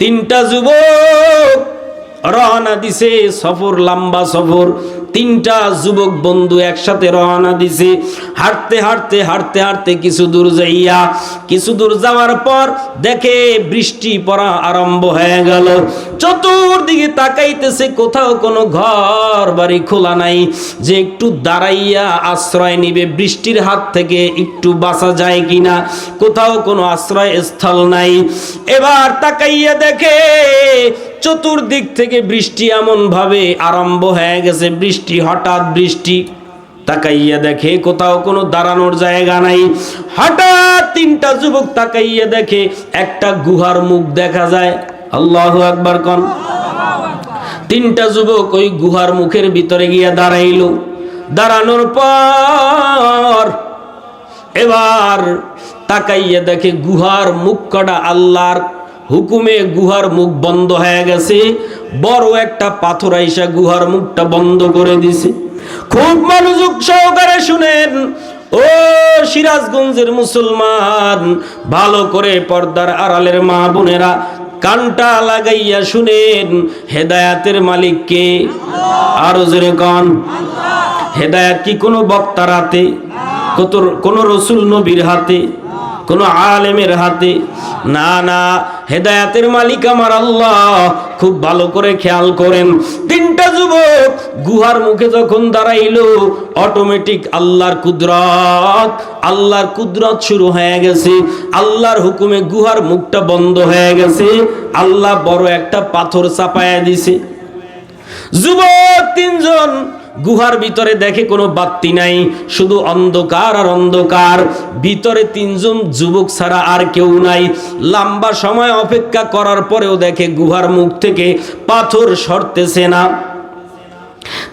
তিনটা যুবক রওনা দিছে সফর লম্বা সফর। তিনটা যুবক বন্ধু একসাথে রওনা দিছে। হাঁটতে হাঁটতে হাঁটতে হাঁটতে কিছু দূর যাইয়া, কিছু দূর যাওয়ার পর দেখে বৃষ্টি পড়া আরম্ভ হয়ে গেল। চতুর্দিকে তাকাইতেছে কোথাও কোনো ঘর বাড়ি খোলা নাই। যে একটু দাঁড়াইয়া আশ্রয় নিবে, বৃষ্টির হাত থেকে একটু বাঁচা যায় কিনা, কোথাও কোনো আশ্রয় স্থল নাই। এবার তাকাইয়া দেখে চতুর্দিক থেকে বৃষ্টি এমন ভাবে আরম্ভ হয়ে গেছে। বৃষ্টি হঠাৎ বৃষ্টি। তাকাইয়া দেখে কোথাও কোনো দাঁড়ানোর জায়গা নাই। হঠাৎ তিনটা যুবক তাকাইয়া দেখে একটা গুহার মুখ দেখা যায়। আল্লাহ আকবার কন। তিনটা যুবক ওই গুহার মুখের ভিতরে গিয়া দাঁড়াইল। দাঁড়ানোর পর এবার তাকাইয়া দেখে গুহার মুখ কটা আল্লাহর হুকুমে গুহার মুখ বন্ধ হয়ে গেছে। বড় একটা পাথর আইসা গুহার মুখটা বন্ধ করে দিছে। খুব মনোযোগ সহকারে শুনেন, ও সিরাজগঞ্জের মুসলমান, ভালো করে পর্দার আড়ালের মা বোনেরা কানটা লাগাইয়া শুনেন, হেদায়াতের মালিককে আরও জোরে কন, হেদায়াত কি কোনো বক্তার হাতে? কোন রসুল নবীর হাতে? কোন আলেমের হাতে? না না হেদায়াতের মালিক আমার আল্লাহ। খুব ভালো করে খেয়াল করেন। তিনটা যুবক গুহার মুখে যখন দাঁড়াইলো অটোমেটিক আল্লাহর কুদরত আল্লাহর কুদরত শুরু হয়ে গেছে। আল্লাহর হুকুমে গুহার মুখটা বন্ধ হয়ে গেছে। আল্লাহ বড় একটা পাথর চাপায়া দিছে। যুবক তিনজন গুহার ভিতরে দেখে কোনো বাত্তি নাই, শুধু অন্ধকার আর অন্ধকার। ভিতরে তিনজন যুবক ছাড়া আর কেউ নাই। লম্বা সময় অপেক্ষা করার পরেও দেখে গুহার মুখ থেকে পাথর সরতেছে না।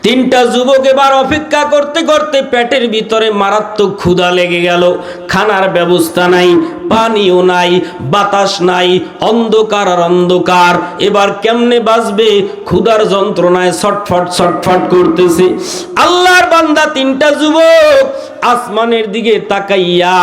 তিনটা যুবক এবার অপেক্ষা করতে করতে পেটের ভিতরে মারাত্মক ক্ষুধা লেগে গেল। খানার ব্যবস্থা নাই পানিও নাই, বাতাস নাই, অন্ধকার আর অন্ধকার। এবার কেমনে বাঁচবে? ক্ষুধার যন্ত্রণায় ছটফট ছটফট করতেছে। আল্লাহর বান্দা তিনটা যুবক আসমানের দিকে তাকাইয়া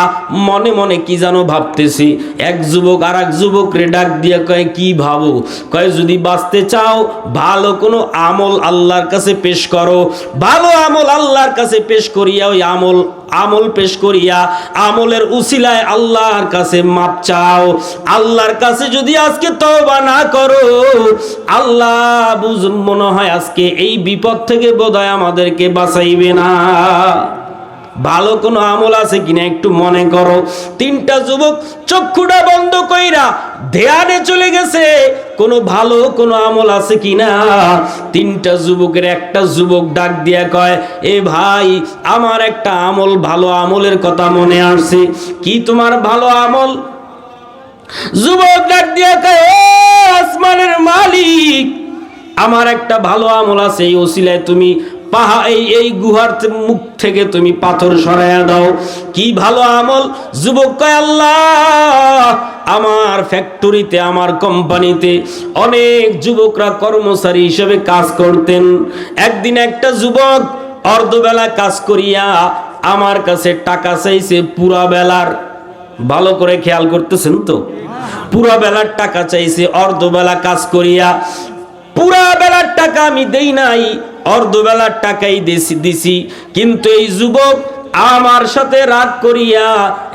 মনে মনে কি যেন ভাবতেছি। এক যুবক আর এক যুবক রে ডাক দিয়া কয়, কি ভাবো? কয়, যদি বাঁচতে চাও, ভালো কোনো আমল আল্লাহর কাছে পেশ করো। ভালো আমল আল্লাহর কাছে পেশ করিয়া ওই আমল আমল পেশ করিয়া আমলের উসিলায় আল্লাহর কাছে মাপ চাও। আল্লাহর কাছে যদি আজকে তওবা না করো, আল্লাহ বুঝ মনে হয় আজকে এই বিপদ থেকে বোধহয় আমাদেরকে বাঁচাইবে না। ভালো কোনো আমল আছে কিনা একটু মনে করো। তিনটা যুবক চক্ষুটা বন্ধ কইরা ধ্যানে চলে গেছে। কোনো ভালো কোনো আমল আছে কিনা? তিনটা যুবকের একটা যুবক ডাক দিয়া কয়, এ ভাই, আমার একটা আমল ভালো আমলের কথা মনে আসছে। কি তোমার ভালো আমল? যুবক ডাক দিয়া কয়, ও আসমানের মালিক, আমার একটা ভালো আমল আছে, এই ওসিলায় তুমি পাহা এই এই গুহার মুখ থেকে তুমি পাথর সরাইয়া দাও। কি ভালো আমল? যুবক আল্লাহ, আমার ফ্যাক্টরিতে, আমার কোম্পানিতে অনেক যুবকরা কর্মচারী হিসেবে কাজ করতেন। একদিন একটা যুবক অর্ধবেলা কাজ করিয়া আমার কাছে টাকা চাইছে পুরা বেলার। ভালো করে খেয়াল করতেছেন তো? পুরা বেলার টাকা চাইছে, অর্ধবেলা কাজ করিয়া পুরা বেলার টাকা আমি দেই নাই অর্ধবেলার টাকাই দিছি দিছি। কিন্তু এই যুবক আমার সাথে রাগ করিয়া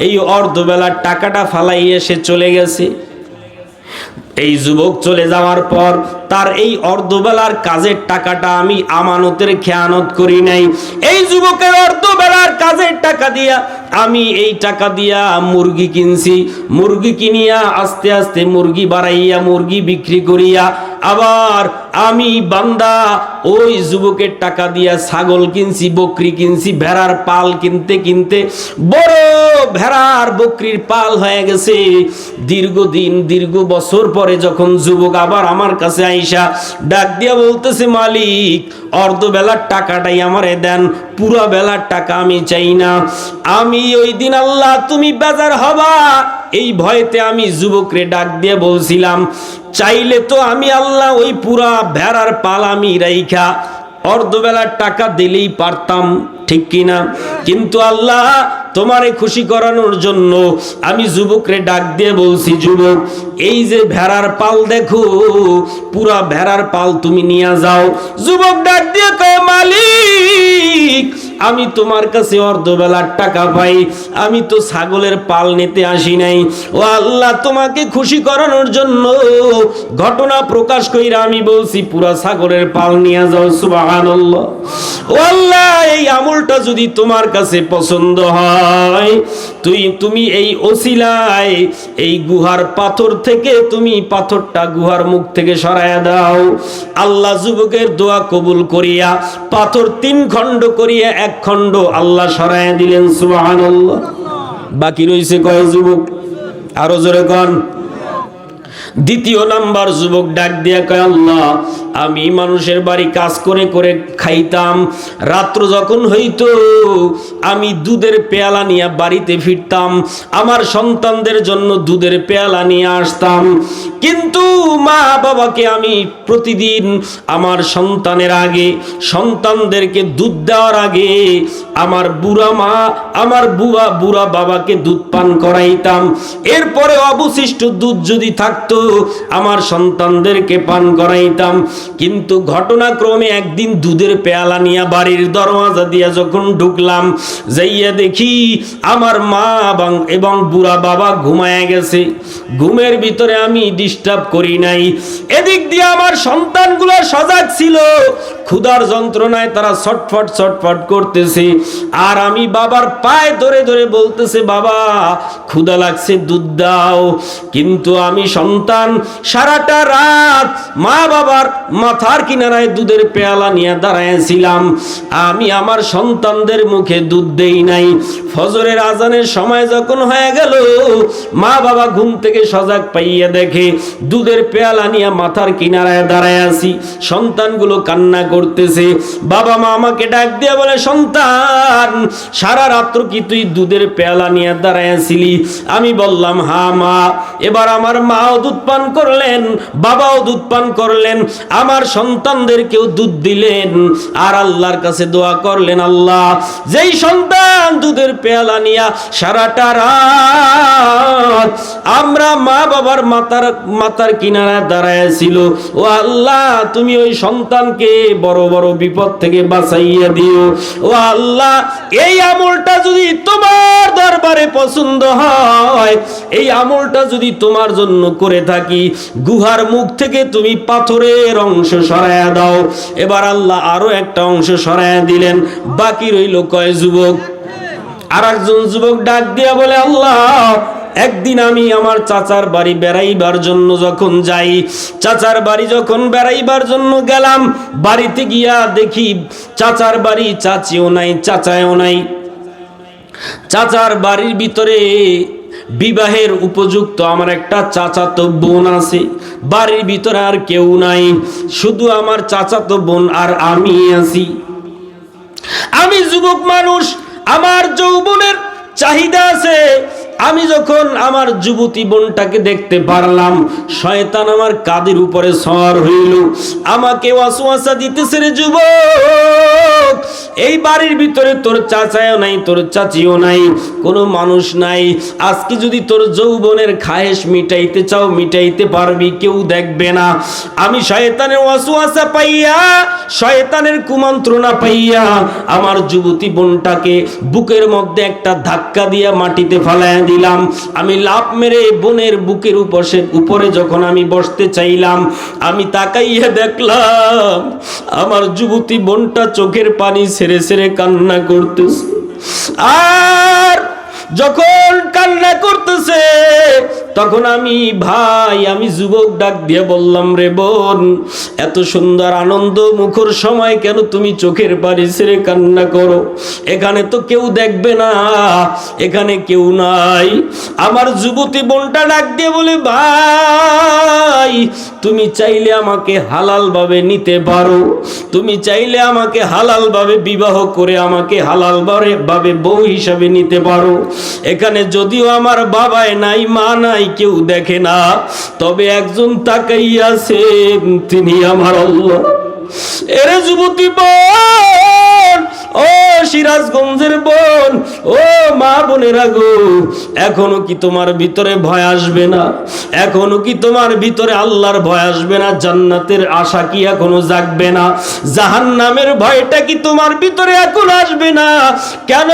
এই অর্ধবেলার টাকাটা ফালাইয়া সে চলে গেছে। এই যুবক চলে যাওয়ার পর তার এই অর্ধবেলার কাজের টাকাটা আমি আমানতের খেয়ানত করি নাই। এই যুবকের অর্ধবেলার কাজের টাকা দিয়া আমি এই টাকা দিয়া মুরগি কিনছি। মুরগি কিনিয়া আস্তে আস্তে মুরগি বাড়াইয়া, মুরগি বিক্রি করিয়া আবার আমি বান্দা ওই যুবকের টাকা দিয়া ছাগল কিনছি, বকরি কিনছি, ভেড়ার পাল কিনতে কিনতে বড় ভেড়ার বকরির পাল হয়ে গেছে। দীর্ঘদিন, দীর্ঘ বছর পরে যখন যুবক আবার আমার কাছে আইসা ডাক দিয়া বলতেছে, মালিক অর্ধবেলার টাকাটাই আমারে দেন, পুরো বেলার টাকা আমি চাই না। আমি ওই দিন আল্লাহ, তুমি বেজার হবা। এই ভয়তে আমি যুবকরে ডাক দিয়ে বলছিলাম, চাইলে তো আমি আল্লাহ ওই পুরা ভেড়ার পাল আমি রাইখা অর্ধবেলার টাকা দিলেই পারতাম, ঠিক কিনা? কিন্তু আল্লাহ তোমারে খুশি করানোর জন্য আমি যুবকরে ডাক দিয়ে বলছি, যুবক, এই যে ভেড়ার পাল দেখো, পুরা ভেড়ার পাল তুমি নিয়ে যাও। যুবক ডাক দিয়ে কয়, মালিক, আমি তোমার কাছে অর্ধবেলার টাকা পাই, আমি তো ছাগলের পাল নিতে আসি নাই। ও আল্লাহ, তোমাকে খুশি করানোর জন্য ঘটনা প্রকাশ কইরা আমি বলছি, পুরা ছাগলের পাল নিয়ে যাও, সুবহানাল্লাহ। ও আল্লাহ, এই আমলটা যদি তোমার কাছে পছন্দ হয় তুই, তুমি এই ওসিলায় এই গুহার পাথর থেকে তুমি পাথরটা গুহার মুখ থেকে সরাইয়া দাও। আল্লাহ যুবকের দোয়া কবুল করিয়া পাথর তিন খণ্ড করিয়া এক খণ্ড আল্লাহ সরাইয়া দিলেন, সুবহানাল্লাহ। বাকি রইছে কয় যুবক? আরও জোরে কন। দ্বিতীয় নাম্বার যুবক ডাক দিয়া কয়, আল্লাহ, আমি মানুষের বাড়ি কাজ করে করে খাইতাম। রাত্র যখন হইতো, আমি দুধের পেয়ালা নিয়ে বাড়িতে ফিরতাম। আমার সন্তানদের জন্য দুধের পেয়ালা নিয়ে আসতাম। কিন্তু মা বাবাকে আমি প্রতিদিন আমার সন্তানের আগে, সন্তানদেরকে দুধ দেওয়ার আগে, আমার বুড়া মা, আমার বুড়া বুড়া বাবাকে দুধ পান করাইতাম। এরপরে অবশিষ্ট দুধ যদি থাকতো আমার সন্তানদেরকে পান করাইতাম। কিন্তু ঘটনাক্রমে একদিন দুধের পেয়ালা নিয়ে বাড়ির দরওয়াজা দিয়ে যখন ঢুকলাম, যাইয়া দেখি আমার মা এবং বুড়া বাবা ঘুমায় গেছে। ঘুমের ভিতরে আমি ডিস্টার্ব করি নাই। এদিক দিয়ে আমার সন্তানগুলো সজাগ ছিল। ক্ষুধার যন্ত্রণায় তারা ছটফট ছটফট করতেছে। আর আমি বাবার পায়ে ধরে ধরে বলতেছে, বাবা, ক্ষুধা লাগছে, দুধ দাও। কিন্তু আমি সন্তান, সারাটা রাত মা বাবার মাথার কিনারায় দুধের পেয়ালা নিয়ে দাঁড়াইছিলাম। আমি আমার সন্তানদের মুখে দুধ দেই নাই। ফজরের আজানের সময় যখন হয়ে গেল, মা বাবা ঘুম থেকে সজাগ পাইয়া দেখে দুধের পেয়ালা নিয়ে মাথার কিনারায় দাঁড়ায় আছি। সন্তানগুলো কান্না করতেছে। বাবা মা আমাকে ডাক দিয়ে বলে, সন্তান, সারা রাত্র কি তুই দুধের পেয়ালা নিয়ে দাঁড়ায় আছিলি? আমি বললাম, হা মা। এবার আমার মাও দুধ পান করলেন, বাবাও দুধ পান করলেন, আমার সন্তানদেরকেও দুধ দিলেন, আর আল্লাহর কাছে দোয়া করলেন, আল্লাহ, যেই সন্তান দুধের পেয়ালা নিয়া সারাটা রাত আমরা মা বাবার মাতার মাতার কিনারায় দাঁড়ায় ছিল, ও আল্লাহ, তুমি ওই সন্তানকে বড় বড় বিপদ থেকে বাঁচাইয়া দিও। ও আল্লাহ, এই আমলটা যদি তোমার দরবারে পছন্দ হয়, এই আমলটা যদি তোমার জন্য করে থাকি, গুহার মুখ থেকে তুমি পাথরের অংশ সরায়া দাও। এবার আল্লাহ আরও একটা অংশ সরায়া দিলেন, বাকি রইল কয় যুবক? আর একজন যুবক ডাক দিয়া বলে, আল্লাহ একদিন আমি আমার চাচার বাড়ি বেড়াইবার জন্য যখন যাই, চাচার বাড়ি যখন বেড়াইবার জন্য গেলাম, বাড়িতে গিয়া দেখি চাচার বাড়ি চাচিও নাই, চাচায়ও নাই। চাচার বাড়ির ভিতরে বিবাহের উপযুক্ত আমার একটা চাচাতো বোন আছে, বাড়ির ভিতরে আর কেউ নাই, শুধু আমার চাচাতো বোন আর আমি আছি। আমি যুবক মানুষ, আমার যৌবনের চাহিদা আছে আমি যখন আমার যুবতী বোনটাকে দেখতে পারলাম, শয়তান আমার কাদের উপরে সর হইল। আমাকে ওয়াসওয়াসা দিতেছে রে যুবক, এই বাড়ির ভিতরে তোর চাচাও নাই, তোর চাচিও নাই, কোনো মানুষ নাই। আজকে যদি তোর যৌবনের খায়েশ মিটাইতে চাও, মিটাইতে পারবি, কেউ দেখবে না। আমি শয়তানের ওয়াসওয়াসা পাইয়া, শয়তানের কুমন্ত্রণা পাইয়া আমার যুবতী বোনটাকে বুকের মধ্যে একটা ধাক্কা দিয়া মাটিতে ফেলায়। দিলাম। আমি লাভ মেরে বোনের বুকের উপর সে উপরে যখন আমি বসতে চাইলাম, আমি তাকাইয়া দেখলাম, আমার যুবতী বোনটা চোখের পানি সেরে সেরে কান্না করতেছে। আর যখন কান্না করতেছে, তখন আমি ভাই, আমি যুবক ডাক দিয়ে বললাম, রে বোন, এত সুন্দর আনন্দ মুখর সময় কেন তুমি চোখের পানি ছেড়ে কান্না করো? এখানে তো কেউ দেখবে না, এখানে কেউ নাই। আমার যুবতী বোনটা ডাক দিয়ে বলে, ভাই, তুমি চাইলে আমাকে হালাল ভাবে নিতে পারো। তুমি চাইলে আমাকে হালাল ভাবে বিবাহ করে আমাকে হালাল ভাবে বউ হিসাবে নিতে পারো। এখানে যদিও আমার বাবায় নাই, মা নাই, কেউ দেখে না। তবে একজন তাকাইয়াছেন, তিনি আমার আল্লাহ। এরে যুবতী বোন ও সিরাজগঞ্জের বোন, ও মা বোনেরা গো, এখনও কি তোমার ভিতরে ভয় আসবে না? এখনও কি তোমার ভিতরে আল্লাহর ভয় আসবে না? জান্নাতের আশা কি এখনও জাগবে না? জাহান্নামের ভয়টা কি তোমার ভিতরে এখন আসবে না? কেন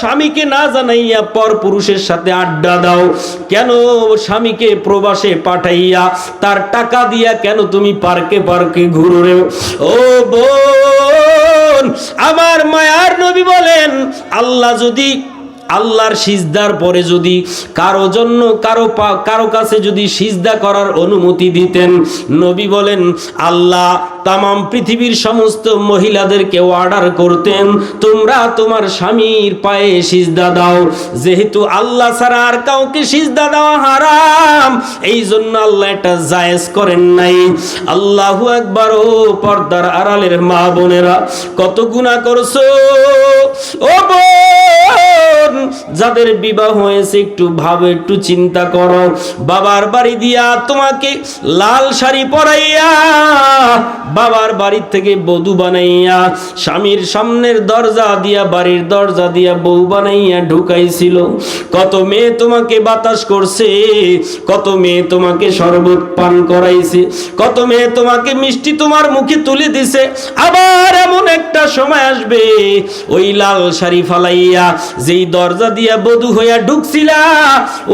স্বামীকে না জানাইয়া পর পুরুষের সাথে আড্ডা দাও? কেন স্বামীকে প্রবাসে পাঠাইয়া তার টাকা দিয়া কেন তুমি পার্কে পার্কে ঘুরে ও বোন আমার মায়ার নবী বলেন আল্লাহ যদি আল্লাহর সিজদার পরে যদি কারও জন্য, কারও পা- কারও কাছে যদি সিজদা করার অনুমতি দিতেন, নবী বলেন, আল্লাহ তামাম পৃথিবীর সমস্ত মহিলাদেরকে অর্ডার করতেন, তোমরা তোমার স্বামীর পায়ে সিজদা দাও। যেহেতু আল্লাহ ছাড়া আর কাউকে সিজদা দেওয়া হারাম এই জন্য আল্লাহ এটা জায়েজ করেন নাই। আল্লাহু একবার ও পর্দার আড়ালের মা বোনেরা, কত গুণা করছ? ও বোন! যাদের বিবাহ হয়েছে, একটু ভাবে, একটু চিন্তা করো। বাবার বাড়ি দিয়া তোমাকে লাল শাড়ি পরাইয়া, বাবার বাড়ি থেকে বধূ বানাইয়া, স্বামীর সামনের দরজা দিয়া, বাড়ির দরজা দিয়া বউ বানাইয়া ঢুকাইছিল। কত মেয়ে তোমাকে বাতাস করছে, কত মেয়ে তোমাকে শরবত পান করাইছে, কত মেয়ে তোমাকে মিষ্টি তোমার মুখে তুলে দিছে। আবার এমন একটা সময় আসবে, ওই লাল শাড়ি ফালাইয়া, যেই দরজা দিয়া বধূ হইয়া ঢুকছিলা,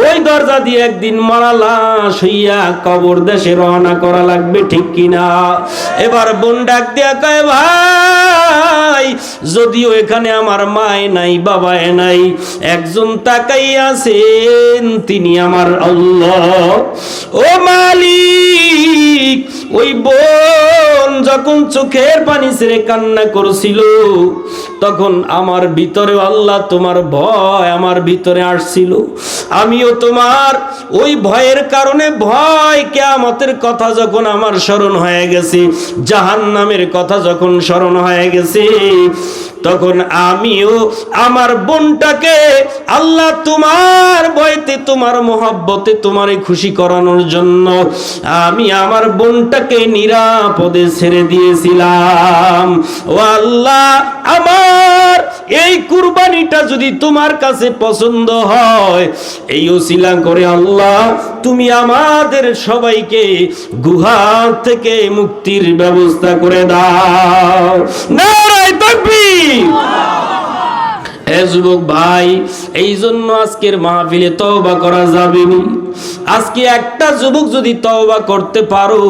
ওই দরজা দিয়ে একদিন মারা লাশ হইয়া কবর দেশে রওনা করা লাগবে, ঠিক কিনা? এবার বোন ডাক দিয়া কয়, ভাই, যদিও এখানে আমার মায় নাই, বাবায় নাই, একজন তাকাই আছেন তিনি আমার আল্লাহ। ও মালিক ওই বোন যখন চোখের পানি ছেড়ে কান্না করছিল, তখন আমার ভিতরে আল্লাহ তোমার ভয় আমার ভিতরে আসছিল। আমিও তোমার ওই ভয়ের কারণে ভয় কেয়ামতের কথা যখন আমার স্মরণ হয়ে গেছে জাহান নামের কথা যখন স্মরণ হয়ে গেছে, তখন আমিও আমার বোনটাকে আল্লাহ তোমার বয়তে তোমার মোহাব্বতে, তোমারে খুশি করানোর জন্য আমি আমার বোনটাকে নিরাপদে ছেড়ে দিয়েছিলাম। ও আল্লাহ, আমার এই কুরবানিটা যদি তোমার কাছে পছন্দ হয়, এই ওসিলা করে আল্লাহ, তুমি আমাদের সবাইকে গুহা থেকে মুক্তির ব্যবস্থা করে দাও। নারায় তাকবীর। হে যুবক ভাই এই জন্য আজকের মাহফিলে তওবা করা যাবে আজকে একটা যুবক যদি তওবা করতে পারো,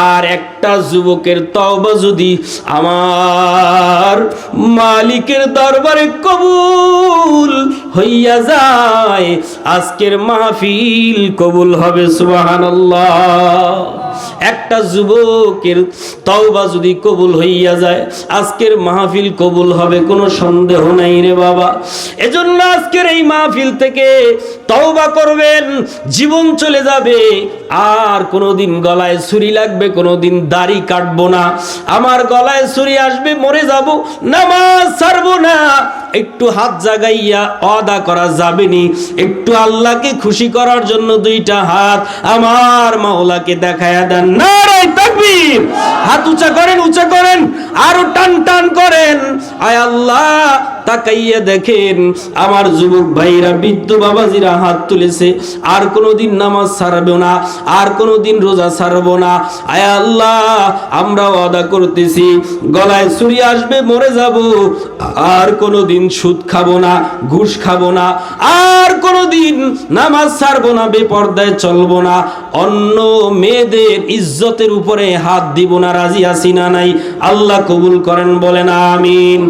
আর একটা যুবকের তওবা যদি আমার মালিকের দরবারে কবুল হইয়া যায়, আজকের মাহফিল কবুল হবে, সুবহানাল্লাহ। একটা যুবকের তওবা যদি কবুল হইয়া যায়, আজকের মাহফিল কবুল হবে, কোনো সন্দেহ নাই রে বাবা। এজন্য আজকের এই মাহফিল থেকে তওবা করবেন, জীবন চলে যাবে, আর কোনোদিন গলায় ছুরি লাগবে, কোনোদিন দাড়ি কাটবো না। আমার গলায় ছুরি আসবে, মরে যাব, নামাজ ছাড়বো না। একটু হাত জাগাইয়া অদা করা যাবে নি একটু আল্লাহকে খুশি করার জন্য দুইটা হাত আমার মাওলাকে দেখায়া দেন। নারাই তাকবীর! হাত উঁচা করেন উঁচা করেন, আরও টান টান করেন। আয় আল্লাহ তাকাইয়া দেখেন, আমার যুবক ভাইরা, বৃদ্ধ বাবাজিরা হাত তুলেছে। আর কোনোদিন নামাজ ছাড়বো না, আর কোনোদিন রোজা ছাড়বো না। আয় আল্লাহ আমরা ওয়াদা করতেছি। গলায় ছুরি আসবে, মরে যাব। আর কোনোদিন সুদ খাব না, ঘুষ খাব না। আর কোনোদিন নামাজ ছাড়বো না, বেপর্দায় চলবো না। অন্য মেয়েদের ইজ্জতের উপরে হাত দিব না, রাজি আছি না নাই। আল্লাহ কবুল করেন, বলেন, আমিন।